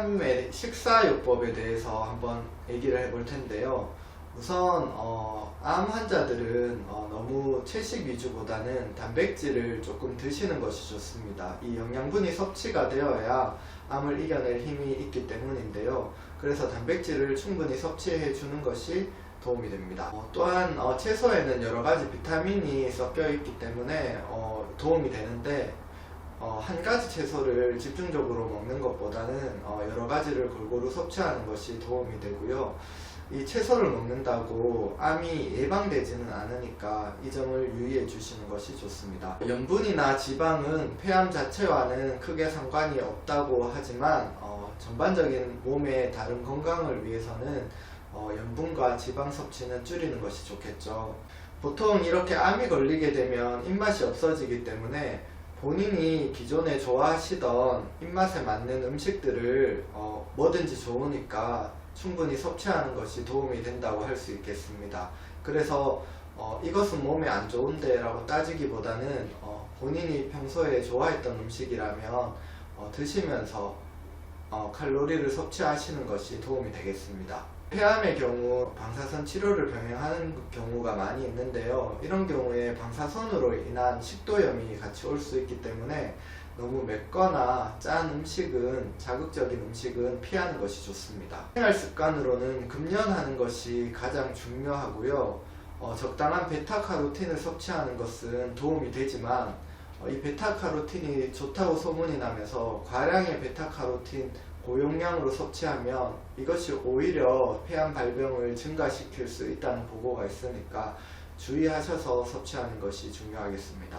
폐암의 식사요법에 대해서 한번 얘기를 해볼 텐데요. 우선 어, 암 환자들은 어, 너무 채식 위주보다는 단백질을 조금 드시는 것이 좋습니다. 이 영양분이 섭취가 되어야 암을 이겨낼 힘이 있기 때문인데요. 그래서 단백질을 충분히 섭취해 주는 것이 도움이 됩니다. 어, 또한 어, 채소에는 여러 가지 비타민이 섞여 있기 때문에 어, 도움이 되는데 어, 한 가지 채소를 집중적으로 먹는 것보다는 어, 여러 가지를 골고루 섭취하는 것이 도움이 되고요. 이 채소를 먹는다고 암이 예방되지는 않으니까 이 점을 유의해 주시는 것이 좋습니다. 염분이나 지방은 폐암 자체와는 크게 상관이 없다고 하지만 어, 전반적인 몸의 다른 건강을 위해서는 어, 염분과 지방 섭취는 줄이는 것이 좋겠죠. 보통 이렇게 암이 걸리게 되면 입맛이 없어지기 때문에 본인이 기존에 좋아하시던 입맛에 맞는 음식들을 어, 뭐든지 좋으니까 충분히 섭취하는 것이 도움이 된다고 할 수 있겠습니다. 그래서 어, 이것은 몸에 안 좋은데 라고 따지기보다는 어, 본인이 평소에 좋아했던 음식이라면 어, 드시면서 어, 칼로리를 섭취하시는 것이 도움이 되겠습니다. 폐암의 경우 방사선 치료를 병행하는 경우가 많이 있는데요. 이런 경우에 방사선으로 인한 식도염이 같이 올 수 있기 때문에 너무 맵거나 짠 음식은 자극적인 음식은 피하는 것이 좋습니다. 생활 습관으로는 금연하는 것이 가장 중요하고요. 어, 적당한 베타카로틴을 섭취하는 것은 도움이 되지만 어, 이 베타카로틴이 좋다고 소문이 나면서 과량의 베타카로틴 고용량으로 섭취하면 이것이 오히려 폐암 발병을 증가시킬 수 있다는 보고가 있으니까 주의하셔서 섭취하는 것이 중요하겠습니다.